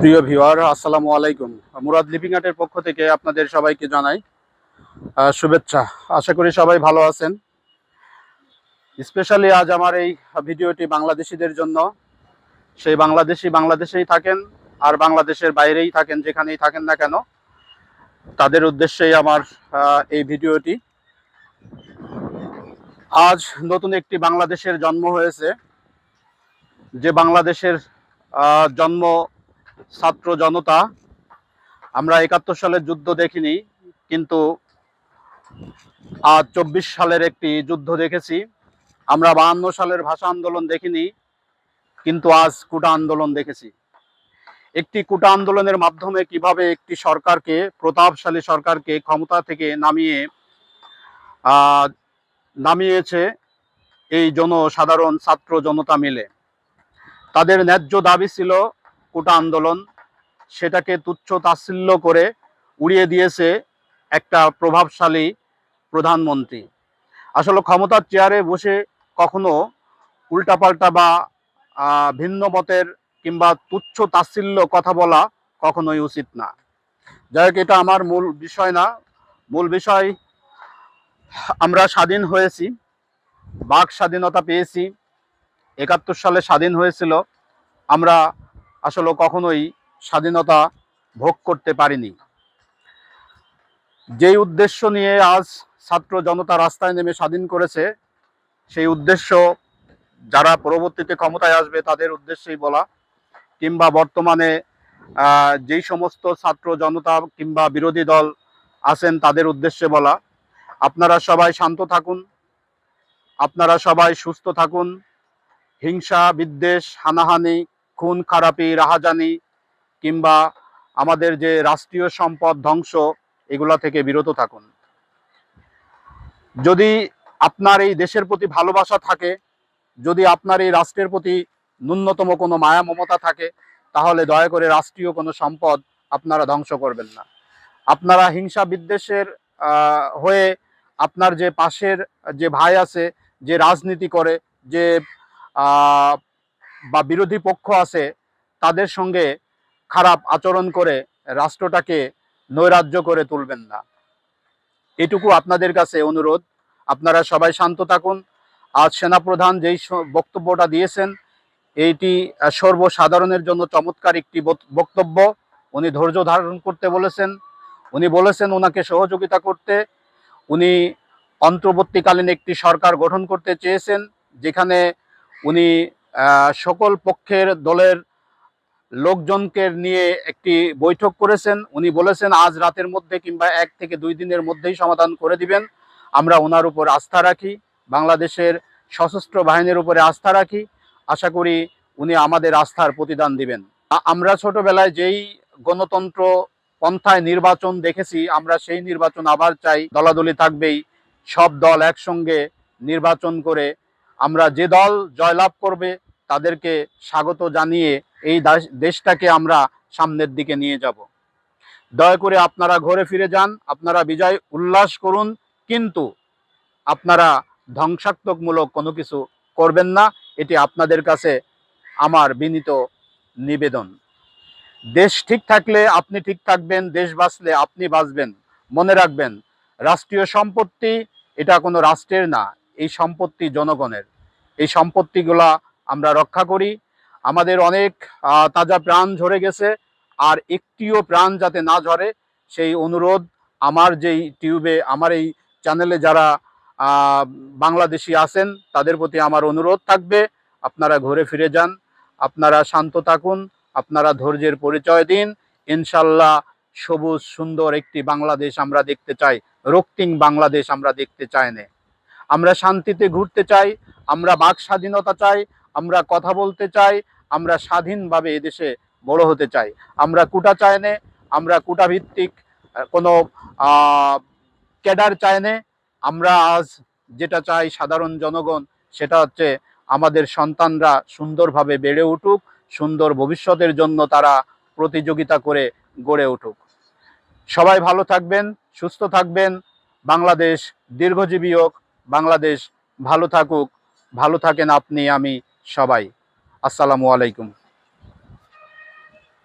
প্রিয় ভিউয়ার, আসসালামু আলাইকুম। মুরাদ লিপিং আর্টের পক্ষ থেকে আপনাদের সবাইকে জানাই শুভেচ্ছা। আশা করি সবাই ভালো আছেন। স্পেশালি আজ আমার এই ভিডিওটি বাংলাদেশিদের জন্য। সেই বাংলাদেশি বাংলাদেশেই থাকেন আর বাংলাদেশের বাইরেই থাকেন, যেখানেই থাকেন না কেন। তাদের উদ্দেশ্যেই আমার এই ভিডিওটি। আজ নতুন একটি বাংলাদেশের জন্ম হয়েছে। যে বাংলাদেশের জন্ম ছাত্র জনতা, আমরা একাত্তর সালের যুদ্ধ দেখিনি, কিন্তু আজ চব্বিশ সালের একটি যুদ্ধ দেখেছি। আমরা বাহান্ন সালের ভাষা আন্দোলন দেখিনি, কিন্তু আজ কুটা আন্দোলন দেখেছি। একটি কুটা আন্দোলনের মাধ্যমে কীভাবে একটি সরকারকে, প্রতাপশালী সরকারকে ক্ষমতা থেকে নামিয়ে নামিয়েছে এই জনসাধারণ ছাত্র জনতা মিলে। তাদের ন্যায্য দাবি ছিল কোটা আন্দোলন, সেটাকে তুচ্ছ তাচ্ছিল্য করে উড়িয়ে দিয়েছে একটা প্রভাবশালী প্রধানমন্ত্রী। আসলে ক্ষমতার চেয়ারে বসে কখনো উল্টাপাল্টা বা ভিন্ন মতের কিংবা তুচ্ছ তাচ্ছিল্য কথা বলা কখনোই উচিত না। যাই হোক, এটা আমার মূল বিষয় না। মূল বিষয়, আমরা স্বাধীন হয়েছি, বাক স্বাধীনতা পেয়েছি, একাত্তর সালে স্বাধীন হয়েছিল। আমরা আসলে কখনোই স্বাধীনতা ভোগ করতে পারিনি। যেই উদ্দেশ্য নিয়ে আজ ছাত্র জনতা রাস্তায় নেমে স্বাধীন করেছে, সেই উদ্দেশ্য যারা পরবর্তীতে ক্ষমতায় আসবে তাদের উদ্দেশ্যেই বলা, কিংবা বর্তমানে যেই সমস্ত ছাত্র জনতা কিংবা বিরোধী দল আছেন তাদের উদ্দেশ্যে বলা, আপনারা সবাই শান্ত থাকুন, আপনারা সবাই সুস্থ থাকুন, হিংসা, বিদ্বেষ, হানাহানি খুন খারাপি, রাহাজানি কিংবা আমাদের যে রাষ্ট্রীয় সম্পদ ধ্বংস, এগুলা থেকে বিরত থাকুন। যদি আপনার এই দেশের প্রতি ভালোবাসা থাকে, যদি আপনার এই রাষ্ট্রের প্রতি ন্যূনতম কোনো মায়া মমতা থাকে, তাহলে দয়া করে রাষ্ট্রীয় কোনো সম্পদ আপনারা ধ্বংস করবেন না। আপনারা হিংসা বিদ্বেষের হয়ে আপনার যে পাশের যে ভাই আছে, যে রাজনীতি করে, যে বা বিরোধী পক্ষ আছে, তাদের সঙ্গে খারাপ আচরণ করে রাষ্ট্রটাকে নৈরাজ্য করে তুলবেন না। এটুকু আপনাদের কাছে অনুরোধ। আপনারা সবাই শান্ত থাকুন। আজ সেনাপ্রধান যেই বক্তব্যটা দিয়েছেন, এইটি সর্বসাধারণের জন্য চমৎকার একটি বক্তব্য। উনি ধৈর্য ধারণ করতে বলেছেন। উনি বলেছেন ওনাকে সহযোগিতা করতে। উনি অন্তর্বর্তীকালীন একটি সরকার গঠন করতে চেয়েছেন, যেখানে উনি সকল পক্ষের দলের লোকজনকে নিয়ে একটি বৈঠক করেছেন। উনি বলেছেন, আজ রাতের মধ্যে কিংবা এক থেকে দুই দিনের মধ্যেই সমাধান করে দিবেন। আমরা ওনার উপর আস্থা রাখি, বাংলাদেশের সশস্ত্র বাহিনীর উপরে আস্থা রাখি। আশা করি উনি আমাদের আস্থার প্রতিদান দিবেন। আমরা ছোটবেলায় যেই গণতন্ত্র পন্থায় নির্বাচন দেখেছি, আমরা সেই নির্বাচন আবার চাই। দলাদলি থাকবেই, সব দল একসঙ্গে নির্বাচন করে আমরা যে দল জয়লাভ করবে তাদেরকে স্বাগত জানিয়ে এই দেশটাকে আমরা সামনের দিকে নিয়ে যাব। দয়া করে আপনারা ঘরে ফিরে যান, আপনারা বিজয় উল্লাস করুন, কিন্তু আপনারা ধ্বংসাত্মকমূলক কোনো কিছু করবেন না, এটি আপনাদের কাছে আমার বিনীত নিবেদন। দেশ ঠিক থাকলে আপনি ঠিক থাকবেন, দেশ বাঁচলে আপনি বাঁচবেন, মনে রাখবেন, রাষ্ট্রীয় সম্পত্তি এটা কোনো রাষ্ট্রের না এই সম্পত্তি জনগণের। এই সম্পত্তিগুলা আমরা রক্ষা করি। আমাদের অনেক তাজা প্রাণ ঝরে গেছে, আর একটিও প্রাণ যাতে না ঝরে, সেই অনুরোধ আমার যেই টিউবে, আমার এই চ্যানেলে যারা বাংলাদেশি আছেন, তাদের প্রতি আমার অনুরোধ থাকবে, আপনারা ঘুরে ফিরে যান, আপনারা শান্ত থাকুন, আপনারা ধৈর্যের পরিচয় দিন। ইনশাল্লাহ সবুজ সুন্দর একটি বাংলাদেশ আমরা দেখতে চাই, রক্তিম বাংলাদেশ আমরা দেখতে চাই না। আমরা শান্তিতে ঘুরতে চাই, আমরা বাক স্বাধীনতা চাই, আমরা কথা বলতে চাই, আমরা স্বাধীনভাবে এদেশে বড় হতে চাই। আমরা কুটা চাই না আমরা কুটা ভিত্তিক কোনো ক্যাডার চাই না আমরা আজ যেটা চাই সাধারণ জনগণ, সেটা হচ্ছে আমাদের সন্তানরা সুন্দরভাবে বেড়ে উঠুক, সুন্দর ভবিষ্যতের জন্য তারা প্রতিযোগিতা করে গড়ে উঠুক। সবাই ভালো থাকবেন, সুস্থ থাকবেন। বাংলাদেশ দীর্ঘজীবী হোক। বাংলাদেশ ভালো থাকুক ভালো থাকেন আপনি আমি সবাই। আসসালামু আলাইকুম।